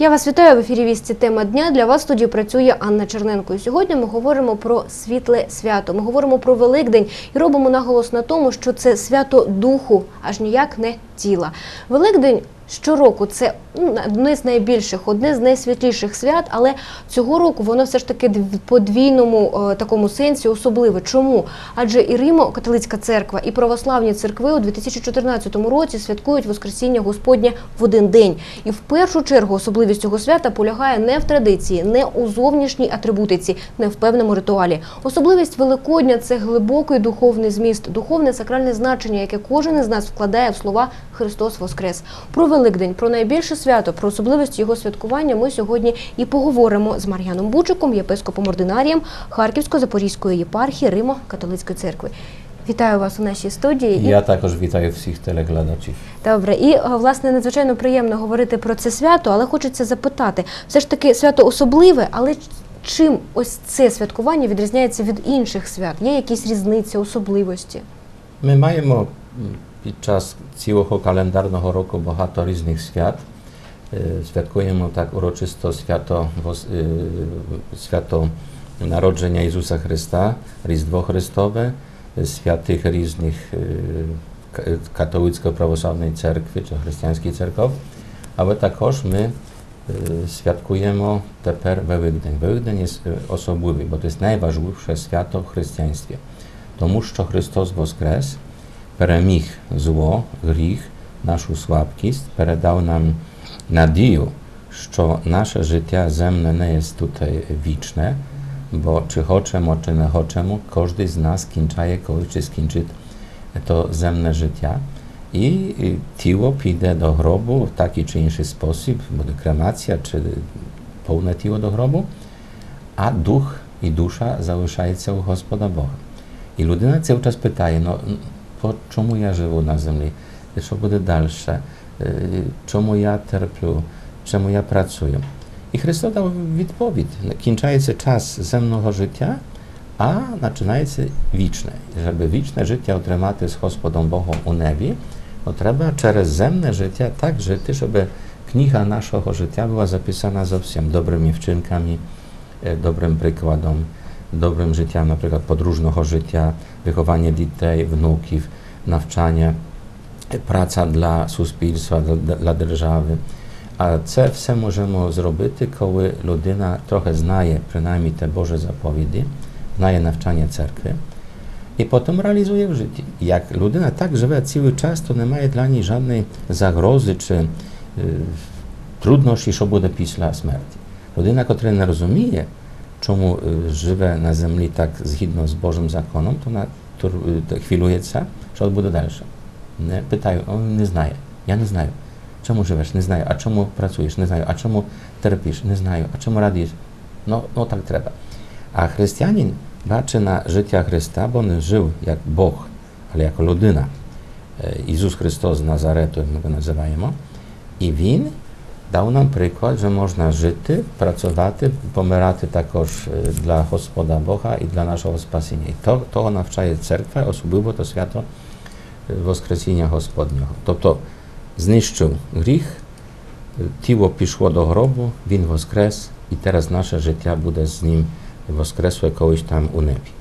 Я вас вітаю в ефірі Вісті тема дня. Для вас в студії працює Анна Черненко. І сьогодні ми говоримо про світле свято. Ми говоримо про Великдень і робимо наголос на тому, що це свято духу, аж ніяк не тіла. Великдень щороку це ну, одне з найбільших, одне з найсвітліших свят, але цього року воно все ж таки в подвійному е, такому сенсі особливе. Чому? Адже і Римо-католицька церква, і православні церкви у 2014 році святкують Воскресіння Господнє в один день. І в першу чергу особливість цього свята полягає не в традиції, не у зовнішній атрибутиці, не в певному ритуалі. Особливість Великодня це глибокий духовний зміст, духовне сакральне значення, яке кожен із нас вкладає в слова Христос Воскрес. Про Великдень, про найбільше свято, про особливість його святкування ми сьогодні і поговоримо з Мар'яном Бучиком, єпископом ординарієм Харківсько-Запорізької єпархії Римо-католицької церкви. Вітаю вас у нашій студії. І- Я також вітаю всіх телеглядачів. Добре, і е, власне надзвичайно приємно говорити про це свято, але хочеться запитати, все ж таки свято особливе, але чим ось це святкування відрізняється від інших свят? Є якісь різниці, особливості? Ми маємо Podczas całego kalendarnego roku bohateryznych świat y, świadkujemy tak uroczysto święto, y, święto narodzenia Jezusa Chrysta, Rizdwo Chrystowe, y, świętych różnych katolicko-prawosławnej cerkwi czy chrześcijańskiej cerkow, ale także my świadkujemy teper Wełygdeń. Wełygdeń jest osobliwy, bo to jest najważniejsze święto w chrześcijaństwie. To muszczo Chrystus woskres, переміг зло, гріх, нашу слабкість, передав нам надію, що наше життя земне не є тут вічне, бо чи хочемо, чи не хочемо, кожен з нас кінчає колись чи скінчить to земне життя. І тіло піде до гробу в такий чи інший спосіб, буде кремація чи повне тіло до гробу, а дух і душа залишається у Господа Бога. І людина цілий час питає, ну to čemu ja živu na zemlji, što bude dalše, čemu y, ja trplju, czemu ja pracuję. I Chrystus dał odpowiedź. Kończajcie czas zemnego życia, a zaczynajcie wieczne. Żeby wieczne życie otrzymać z Gospodą Bogą u niebie, to trzeba przez zemne życie tak żyć, żeby kniha naszego życia była zapisana z obcym dobrymi wczynkami, e, dobrym przykładem, добрим прикладом, добрим життям, наприклад, подружного життя, wychowanie дітей, внуків, навчання, е, праця для суспільства, для, для держави. А це все можемо зробити, коли людина трохи знає принаймні те Боже заповіді, знає навчання церкви, і потім реалізує в житті. Як людина так живе цілий час, то немає для неї жодної загрози чи е, труднощі, що буде після смерті. Людина, яка не розуміє, czemu y, żywe na zemli tak zgodno z Bożym zakonom, to na to, y, to chwilujece, że dalsze. Nie? Pytają, on nie znaje. Ja nie znaję. Czemu żyjesz? Nie znaję. A czemu pracujesz? Nie znaję. A czemu terpisz? Nie znaję. A czemu radzisz? No, no tak trzeba. A chrześcijanin patrzy na życie Chrysta, bo on żył jak Bóg, ale jako ludyna. E, Jezus Chrystus z Nazaretu, jak my go nazywamy, i win Дав нам приклад, що можна жити, працювати, помирати також для Господа Бога і для нашого спасіння. І то, того навчає церква, особливо то свято Воскресіння Господнього. Тобто знищив гріх, тіло пішло до гробу, він воскрес, і зараз наше життя буде з ним воскресло колись там у небі.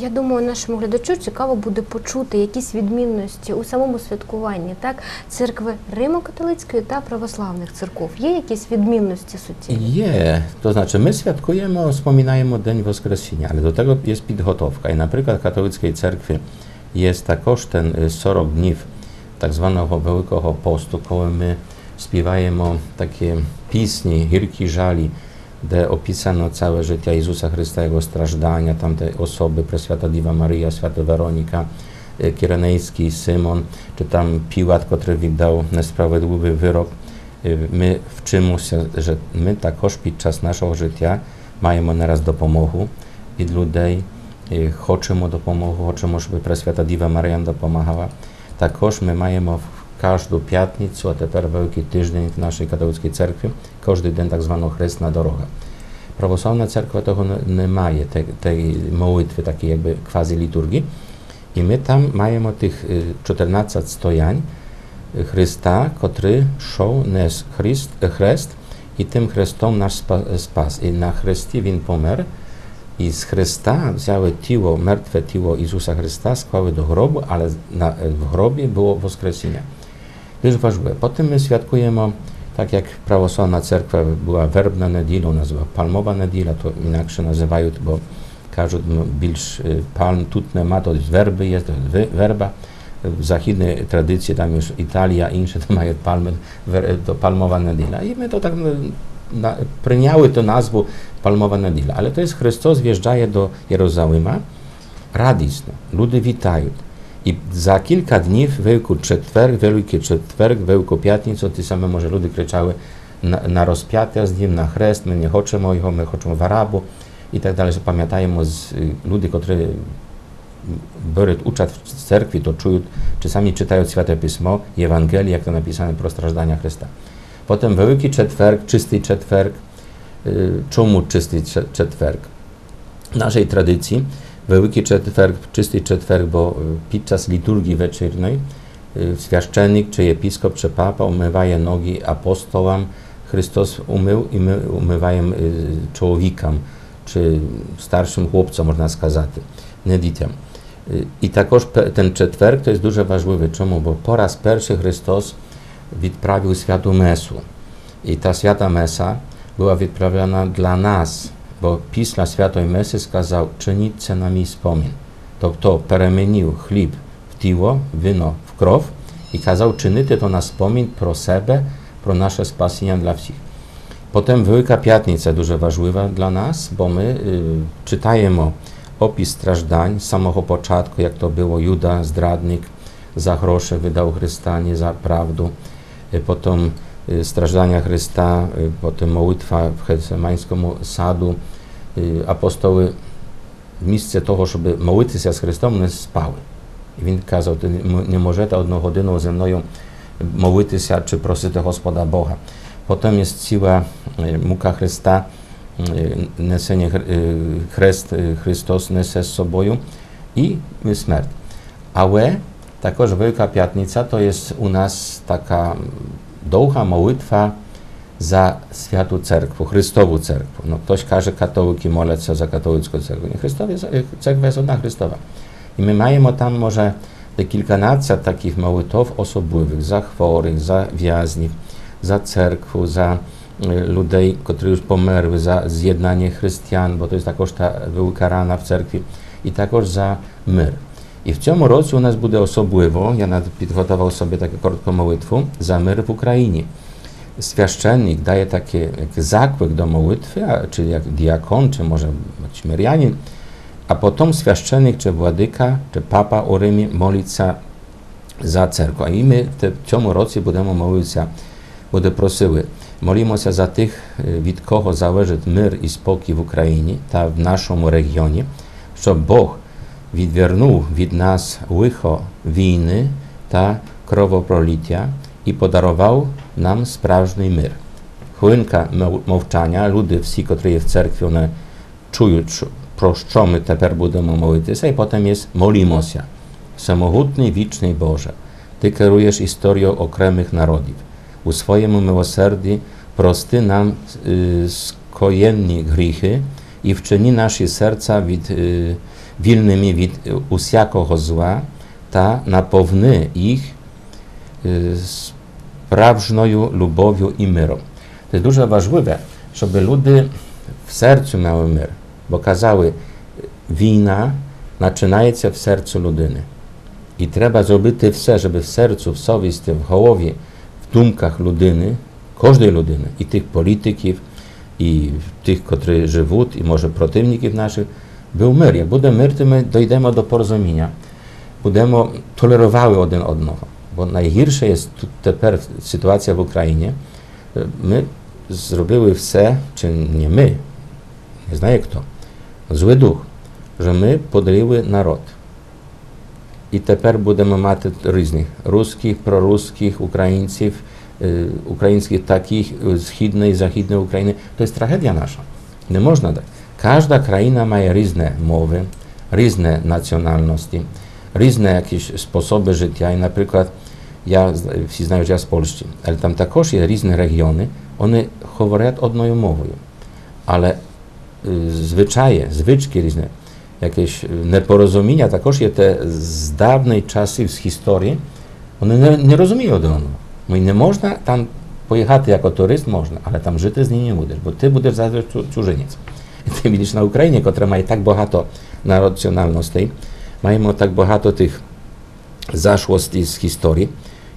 Я думаю, нашому глядачу цікаво буде почути якісь відмінності у самому святкуванні так церкви Римо-католицької та православних церков. Є якісь відмінності суті? Є. То значить, ми святкуємо, споминаємо День Воскресіння, але до того є підготовка. І, наприклад, католицької церкви є також ten 40 е, днів так званого Великого посту, коли ми співаємо такі пісні, гіркі жалі, де описано całe życie Jezusa Chrysta, Jego strażdania, tamte osoby, Preswiata Diwa Maryja, Święta Weronika, y, Kirenejski, Symon, czy tam Piłat, który wydał niesprawiedliwy wyrok. Y, Ми вчимося, що ми також під час нашого життя маємо не раз допомогу від людей, і хочемо допомогу, хочемо, щоб Пресвята Діва Марія нам допомагала. Також ми маємо в кожну п'ятницю, а тепер великий тиждень в нашій католицькій церкві, кожен день так звану Хресна дорога. Православна церква того не, не має, те- тієї молитви, такі якби квазі-літургії. І ми там маємо тих е, 14 стоянь, Христа, котрий йшов нес Христ, хрест i tym Chrystom nasz spa, spas. I na Chrystie Він помер, і з Христа взяли тіло, мертве тіло Ісуса Христа, склали до гробу, але на, в гробі було Воскресіння. już ważyły. Potem my świadkujemy, tak jak prawosławna cerkwa była werbna nedila, ona była palmowa nedila, to inaczej nazywają, bo każdy no, bilż y, palm, tutne ma, to jest werby, jest to jest werba. Zachodnie tradycje, tam już Italia, inne to mają palmy, to palmowa nedila. I my to tak no, na, pryniały to nazwu palmowa nedila. Ale to jest Chrystus wjeżdżaje do Jerozolima, radisno, ludy witają. I za kilka dni, w Wielku Czwartek, Wielki Czwartek, Wielką Piatnicę, te same może ludy kryczały na, na rozpiatia z nim, na chrzest, my nie chcemy ich, my chcemy warabu i tak dalej, że pamiętajmy z y, ludzi, którzy biorą uczat w cerkwi, to czują, czasami czytają Święte Pismo i Ewangelię, jak to napisane prostrażdania Chrysta. Potem Wielki Czwartek, Czysty Czwartek, y, czemu Czysty Czwartek? W naszej tradycji Wielki Czwartek, Czysty Czwartek, bo y, podczas liturgii wieczornej y, świaszczennik, czy episkop, czy papa umywaje nogi apostołom, Chrystus umył i my umywajemy y, człowiekom, czy starszym chłopcom, można сказати, nie dzieciom. Y, I також пе- ten четверг to jest дуже важливий. Чому? Бо по раз перший Христос відправив святу месу. І та свята меса була відправлена для нас, bo PiS na Świętej Mesy skazał czynić na mi wspomin. To kto przemienił chleb w tiło, wino w krow i kazał czynić to na wspomin pro sebe, pro nasze spasienie dla wszystkich. Potem Wielka Piatnica, duże ważliwa dla nas, bo my y, czytajemy opis strażdań samego początku, jak to było Juda, zdradnik, za grosze wydał Chrysta, nie za prawdę. Y, potem y, strażdania Chrysta, y, potem mołitwa w Helsemańskim sadu, апостоли місце того, щоб молитися з Христом, не спали. І Він казав, ти не можете одну годину зі мною молитися чи просити Господа Бога. Потім є ціла е, мука Христа, е, несення е, Хрест, Христос несе з собою і смерть. Але також Велика П'ятниця то є у нас така довга молитва za światu cerkwu, Chrystowu cerkwu. No, ktoś każe katołyki modlić się za katolicką cerkvę. Nie, Chrystowie, y, cerkwa jest odna Chrystowa. I my mamy tam może te kilkanaście takich mołytów osobowych za chorych, za więźniów, za cerkwu, za y, ludzi, którzy już pomerły, za zjednanie chrystian, bo to jest takoż ta wielka rana w cerkwi, i takoż za myr. I w tym roku u nas będzie osobliwo, ja nawet przygotował sobie taką krótką mołytwę, za myr w Ukrainie Świaszczennik daje takie jak zakłek do modlitwy, a, czy jak diakon, czy może być Marianin, a potem świaszczennik, czy władyka, czy papa u Rzymie modlić się za cerkву. I my w te- w tym roku będziemy modlić się, będę prosiły, молимо się za tych, e, від кого залежить мир і спокій в Україні та в нашому регіоні, щоб Бог відвернув від нас лихо війни та кровопролиття i podarował nam sprawżny myr. Chłynka mołczania, ludy wsi, które w cerkwi, one czują, proszczomy te budemo mołytysa i potem jest molimosia. Samochutny, wiczny Boże, Ty kierujesz historią okremych narodów. U swojemu miłoserdzi prosty nam y, skojenni grzechy i wczyni nasze serca wid, y, wilnymi wid y, usiakoho zła, ta napowny ich y, зла та наповни їх е, справжньою любов'ю і миром. Це дуже важливо, щоб люди в серцю мали мир, бо казали, війна починається в серцю людини. І треба зробити все, щоб в серцю, в совісті, в голові, в думках людини, кожної людини, і тих політиків, і тих, котрі живуть, і може противників наших, був мир. Як буде мир, то ми дійдемо до порозуміння, будемо толерували один одного. Бо найгірше є тут тепер ситуація в Україні. Е, Ми зробили все, чи не ми, не знаю хто, злий дух, що ми поділили народ. І тепер будемо мати різних русських, прорусських, українців, е, українських таких е, східної західної України. Є трагедія наша. Не можна так. Кожна країна має різні мови, різні національності, різні якісь способи життя. І, наприклад, я з- всі знають, я з Польщі, але там також є різні регіони, Вони говорять одною мовою, але е, звичаї, звички різні, якісь е, непорозуміння також є те з давніх часів, з історії. Вони не, не розуміють один одного. Ну, і не можна там поїхати як турист можна, але там жити з ним не будеш, бо ти будеш завжди чу- чужинець. І ти бачиш на Україні, котра має так багато національностей, маємо так багато тих zaszłości z historii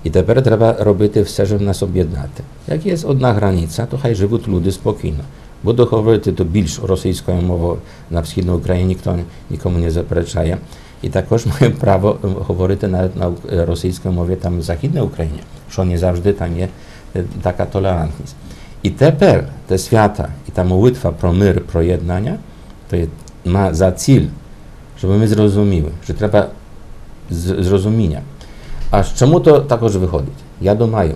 i teraz trzeba robić все, żeby nas objednać. Jak jest одна границя, то хай живуть люди спокійно. Буду говорити то більш російською мовою на Східній Україні, ніхто нікому не заперечає. І також маємо право е, говорити навіть на е, російській мові там в Західній Україні, що не завжди там є е, така толерантність. І тепер те свята і та молитва про мир, про єднання, то є, ma za cel, żeby my zrozumieli, że trzeba z- zrozumienia. A z czemu to також виходить? Я думаю,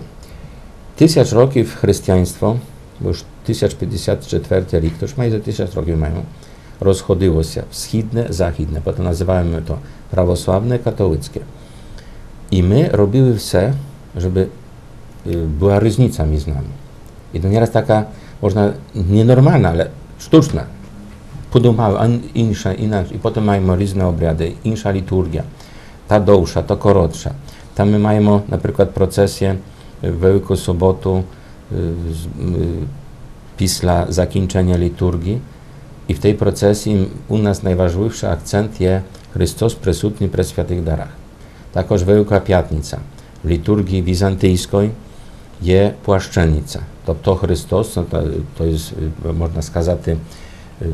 тисяч років християнство, бо ж 1054 рік, тож майже тисяч років маємо, розходилося в східне, західне, потім називаємо то православне, католицьке. І ми робили все, щоб е, була різниця між нами. І то nieraz така, можна, ненормальна, але штучна. Подумали, а інша, інакше. І потім маємо різні обряди, інша літургія, та довша, та коротша. Там ми маємо, наприклад, процесію в Велику суботу е, з- м, після закінчення літургії. І в тій процесії у нас найважливіший акцент є Христос присутній при святих дарах. Також Велика П'ятниця. В літургії візантійської є пłaszczenica. Тобто Христос, no to, to jest, y, można сказати, y,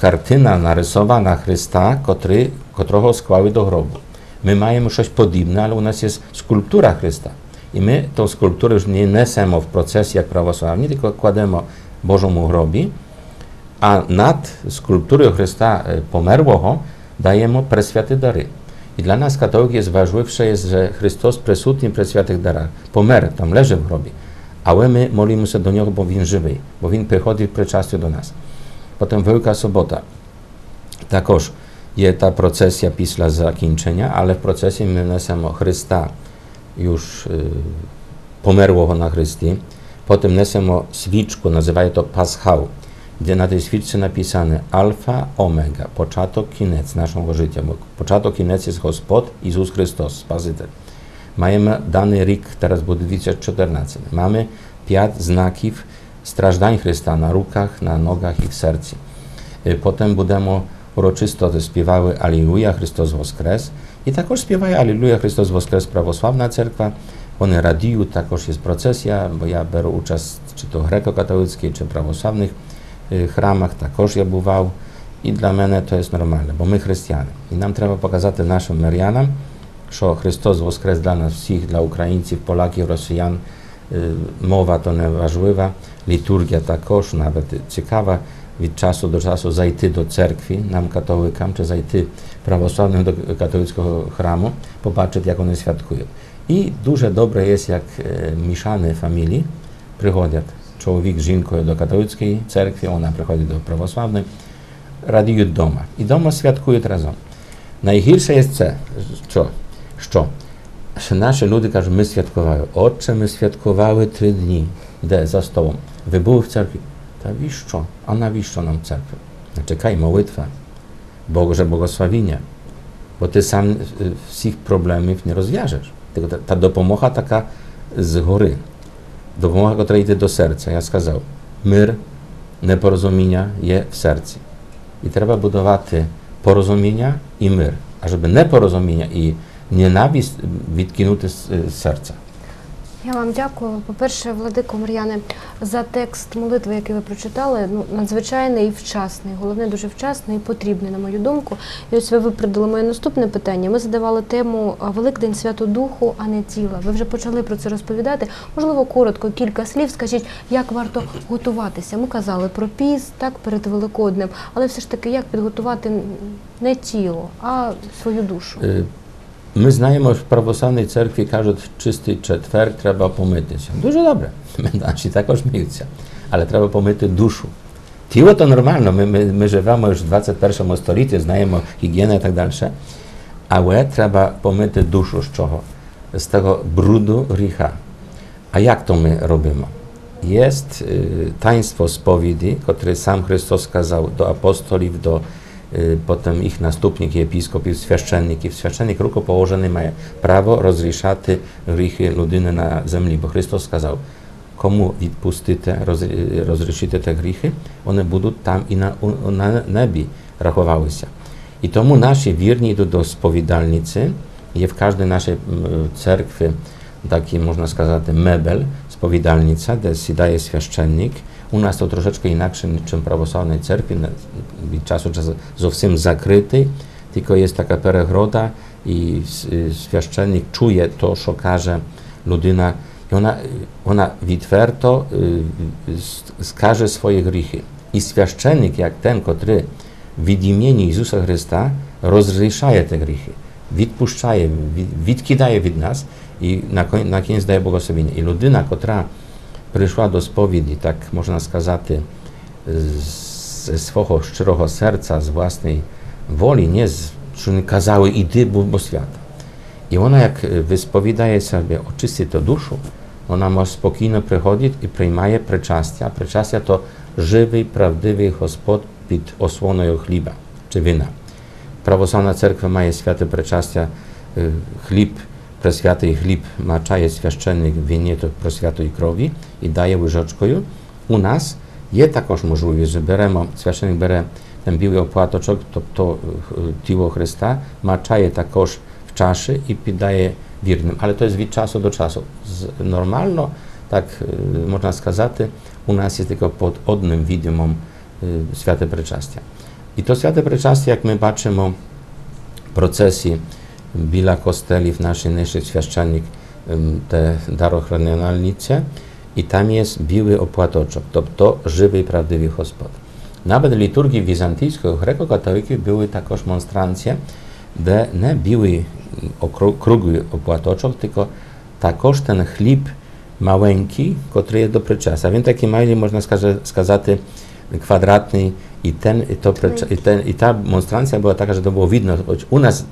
картина нарисована Христа, котрий, котрого склали до гробу. My mamy coś podobne, ale u nas jest skulptura Chrysta. I my tą skulpturę już nie nesemo w procesji jak prawosławni, tylko kłademy Bożą mu hrobi, a nad skulptury Chrysta e, pomerłoho dajemy preswiaty dary. I dla nas katolik jest ważniejsze, jest, że Chrystus presutnie preswiatych darach. Pomer, tam leży w hrobie. Ale my molimy się do niego, bo win żywy, bo win przychodzi w do nas. Potem Wielka Sobota. Takoż je ta procesja pisla zakończenia, ale w procesie my samo Chrysta już y, pomerło na Chrystii. Potem nesemo swiczku, nazywają to paschał, gdzie na tej swiczce napisane alfa, omega, początek, koniec naszego życia, bo początek, koniec jest Gospod, Jezus Chrystus, Spazytel. Mamy dany rok, teraz był 2014, mamy pięć znaków strażdań Chrysta na rukach, na nogach i w sercu. Y, potem będziemy uroczysto śpiewały Aleluja Chrystus Woskres i takoż śpiewają Aleluja Chrystus Woskres prawosławna cerkwa. One radiu, takoż jest procesja, bo ja biorę uczest czy to grekokatolickiej, czy prawosławnych y, chramach, takoż ja bywał i dla mnie to jest normalne, bo my chrześcijanie. I nam trzeba pokazać naszym Marianom, że Chrystus Woskres dla nas wszystkich, dla Ukraińców, Polaków, Rosjan, y, mowa to nieważliwa, liturgia takoż, nawet ciekawa, від часу до часу зайти до церкви, нам католикам, чи зайти православним до католицького храму, побачити, як вони святкують. І дуже добре є, як е, мішани фамілії приходять. Чоловік з жінкою до католицької церкви, вона приходить до православної, радіють вдома. І вдома святкують разом. Найгірше є це, що, що що наші люди кажуть, ми святкували. Отче, ми святкували три дні. Де? За столом. Ви були в церкві? Та віщо? А навіщо нам церква? Чекай, молитва, Боже благословіння. Бо ти сам е, всіх проблемів не розв'яжеш. Tylko ta, ta допомога така згори. Допомога, яка йде до серця. Я сказав, мир, непорозуміння є в серці. І треба будувати порозуміння і мир. А щоб непорозуміння і ненависть відкинути з е, серця. Я вам дякую. По-перше, Владико Мар'яне, за текст молитви, який ви прочитали, ну надзвичайний і вчасний. Головне, дуже вчасний і потрібний, на мою думку. І ось ви випередили моє наступне питання. Ми задавали тему Великдень свято Духу, а не тіла. Ви вже почали про це розповідати. Можливо, коротко, кілька слів. Скажіть, як варто готуватися? Ми казали про піст, так перед Великоднем, але все ж таки, як підготувати не тіло, а свою душу. Е, Ми знаємо, що в православній церкві кажуть, в чистий четвер треба помитися. Дуже добре. Наші також миються. Але треба помити душу. Тіло то нормально, ми, ми, ми живемо już w 21 столітті, знаємо гігієну і так далі. Але треба помити душу з чого? З того бруду гріха. А як то ми робимо? jest y, taństwo spowiedzi, które sam Chrystus kazał do apostolów, do y, potem ich następnik, episkopów, święcenników. Święcennik rukopołożony ma prawo rozliszać grzechy ludyny na ziemi, bo Chrystus kazał, komu відпустите, роз, розрішите te grzechy, one будуть там і на, у- на небі рахувалися. І тому наші вірні йдуть до сповідальниці. Є в кожній нашій м, церкві taki, można сказати, mebel, sповідальниця, де сідає священник. У нас то трошечки інакше, ніж в православній церкві, не- від часу до часу зовсім закритий, тільки є така перегрода, і с- і священник чує то, що каже людина, і вона, вона відверто е, с- скаже свої гріхи. І священник, як ten, котрий від імені Ісуса Христа розрішає ті гріхи, відпущає, від- відкидає від нас і на, кон- на кінець дає благословення. І людина, котра прийшла до сповіді, так можна сказати, зі свого щирого серця, з власної волі, не з, що не казали, іди, бо свято. І вона, як висповідає себе, очистити душу, вона може спокійно приходити і приймає причастя. Причастя то живий, правдивий Господь під ослоною хліба чи вина. Православна церква має святе причастя, хліб preczastia, y, chleb, preswiatej chleb maczaje świaszczennik w winie to preswiatej krowi i daje łyżeczkою. U nas є також можливість, що беремо, священник бере ten білий оплаточок, тобто е, тіло Христа, мачає також в чаші і піддає вірним. Але то є від часу до часу. З- Нормально, так е, можна сказати, у нас є тільки під одним відомом е, святе причастя. І то святе причастя, як bila Kosteli, w naszej najszych świadczennik te darochronionalnice i tam jest biły opłatoczok, to, to żywy i prawdziwy hospod. Nawet liturgii wizantyjskiej grekokatolików były takoż monstrancje, gdzie nie biły okrągły opłatoczok, tylko takoż ten chlip maleńki, który jest do przyczasa. Więc taki mały, można skazać, kwadratny i ten, i, to, i, ten, i ta monstrancja była taka, że to było widno. U nas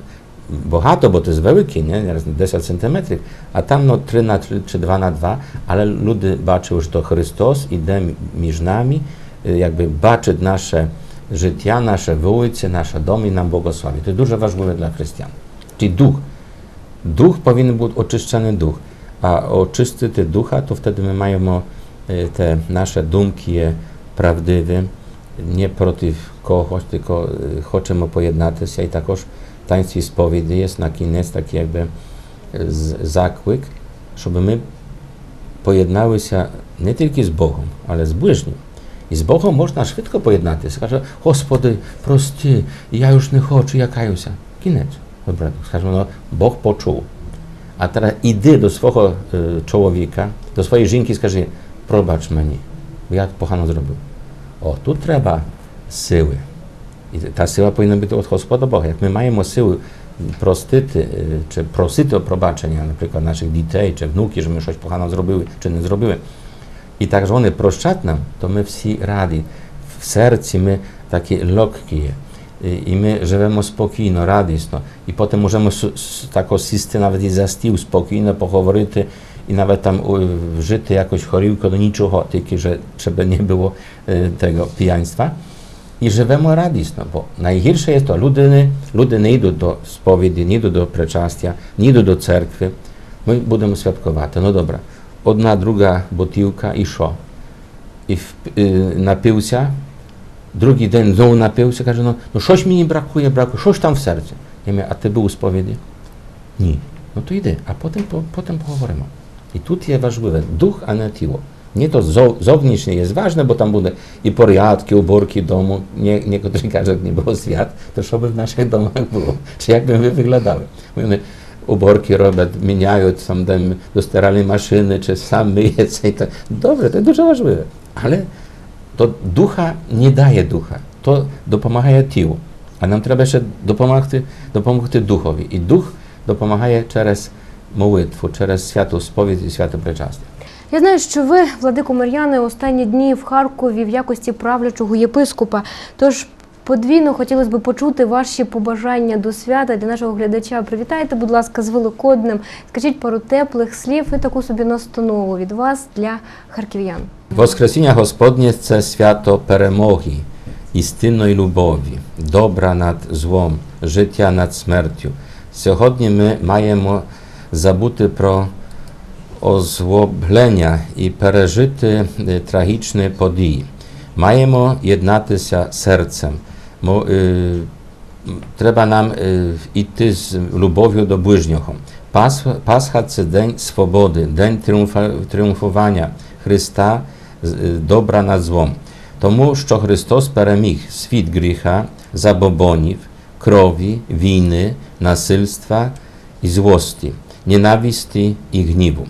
bohato, bo to jest wielki, nie? Nieraz 10 centymetrów, a tam no 3 na 3 czy 2 na 2, ale ludy baczył, że to Chrystus idzie między nami, y, jakby baczy nasze życia, nasze ulice, nasze domy i nam błogosławi. To jest dużo ważne dla chrześcijan. Czyli duch. Duch powinien być oczyszczony duch, a oczysty ty ducha, to wtedy my mamy e, te nasze dumki je prawdziwe, nie protiv kogoś, tylko e, chcemy pojednać się i takoż таїнстві сповіді є на кінець такий якби е, з- заклик, щоб ми поєдналися не тільки з Богом, але з ближнім. І з Богом можна швидко поєднатися. Каже, Господи, прости, я już не хочу, я каюся. Кінець. Добре, скажемо, ну, Бог почув. А teraz іди до свого е, чоловіка, до своєї жінки і скажи, пробач мені, я погано зробив. О, тут треба сили. І та сила повинна бути від Господа Бога. Як ми маємо силу простити е, чи просити о пробачення, наприклад, наших дітей чи внуків, що ми щось погано зробили чи не зробили, і так ж вони прощать нам, то ми всі раді. В серці ми такі легкі є. І- І ми живемо спокійно, радісно. І потім можемо с- с- тако сісти навіть і за стіл спокійно поговорити, і навіть там у, вжити якось горілку до нічого, тільки że щоб не було е, tego п'янства. І живемо радісно, бо найгірше є то, люди не, люди не йдуть до сповіді, не йдуть до причастя, не йдуть до церкви. Ми будемо святкувати. Ну добре, одна, друга бутилка і що? І в, е, напився, другий день знову напився, каже, ну, ну щось мені бракує, бракує, що ж там в серці? Я mówię, а ти був у сповіді? Ні. Ну то йди, а потім, по- потім поговоримо. І тут є важливе дух, а не тіло. Nie to zewnętrznie jest ważne, bo tam będą i poriadki, uborki domu. Nie, niektórzy każą, jak nie było świat, to co by w naszych domach było? Czy jak by my wyglądały? Mówimy, uborki robią, zmieniają, tam do steralnej maszyny, czy sam myje i tak. Dobre, to jest dużo ważliwe. Ale to ducha nie daje ducha. To допомагає тілу. А нам треба ще допомогти, допомогти духові. І дух допомагає через молитву, через святу сповідь і свято причастя. Я знаю, що ви, владико Мар'яне, останні дні в Харкові в якості правлячого єпископа. Тож подвійно хотілося б почути ваші побажання до свята для нашого глядача. Привітайте, будь ласка, з Великоднем. Скажіть пару теплих слів і таку собі настанову від вас для харків'ян. Воскресіння Господнє це свято перемоги, істинної любові, добра над злом, життя над смертю. Сьогодні ми маємо забути про озлоблення і пережити е, трагічні події. Маємо єднатися серцем. Мо- е, Треба нам е, йти з любов'ю до ближнього. Пасха, Пасха це день свободи, день тріумфа, тріумфування Христа, з- е, добра над злом. Тому що Христос переміг світ гріха, забобонів, крові, війни, насильства і злості, ненависті і гніву.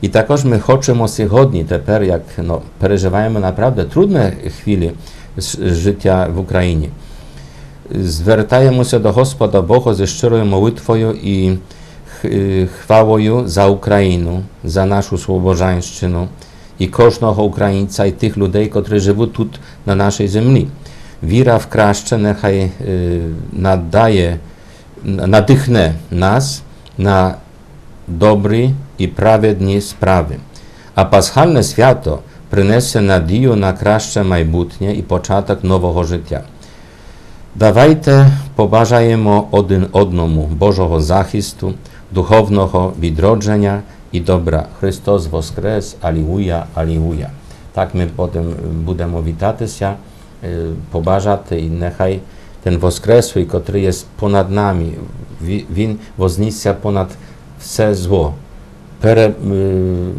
І також ми хочемо сьогодні, тепер, як ну, переживаємо направду трудні хвилі з- життя в Україні, звертаємося до Господа Бога зі щирою молитвою і х- е, хвалою за Україну, за нашу Слобожанщину і кожного українця і тих людей, котрі живуть тут на нашій землі. Віра в краще нехай е, надає, добрі і праведні справи. А пасхальне свято принесе надію на краще майбутнє і початок нового життя. Давайте побажаємо один одному Божого захисту, духовного відродження і добра. Христос Воскрес, Алілуя, Алілуя. Так ми потім будемо вітатися, е, побажати, і нехай ten Воскреслий, котрий є понад нами, ві- Він вознісся понад все зло, пере,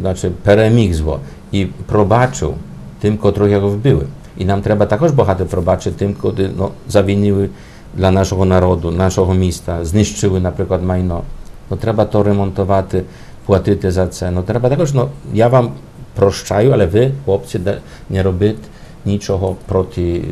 значить, переміг зло і пробачив тим, котрих його вбили. І нам треба також багато пробачити тим, котрі ну, завинили для нашого народу, нашого міста, знищили, наприклад, майно. Ну, треба то ремонтувати, платити за це. Ну, треба також, ну, я вам прощаю, але ви, хлопці, не робіть нічого проти е,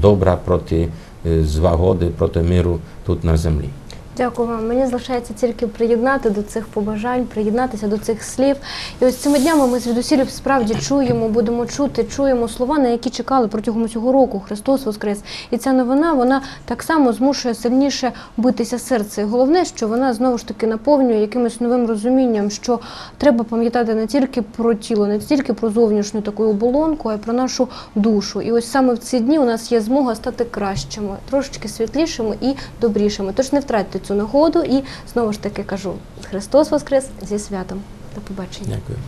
добра, проти е, злагоди, проти миру тут на землі. Дякую вам. Мені залишається тільки приєднати до цих побажань, приєднатися до цих слів. І ось цими днями ми звідусіль справді чуємо, будемо чути, чуємо слова, на які чекали протягом цього року. Христос Воскрес. І ця новина вона так само змушує сильніше битися серце. І головне, що вона знову ж таки наповнює якимось новим розумінням, що треба пам'ятати не тільки про тіло, не тільки про зовнішню таку оболонку, а й про нашу душу. І ось саме в ці дні у нас є змога стати кращими, трошечки світлішими і добрішими. Тож не втратьте цю нагоду і знову ж таки кажу: Христос Воскрес зі святом. До побачення. Дякую.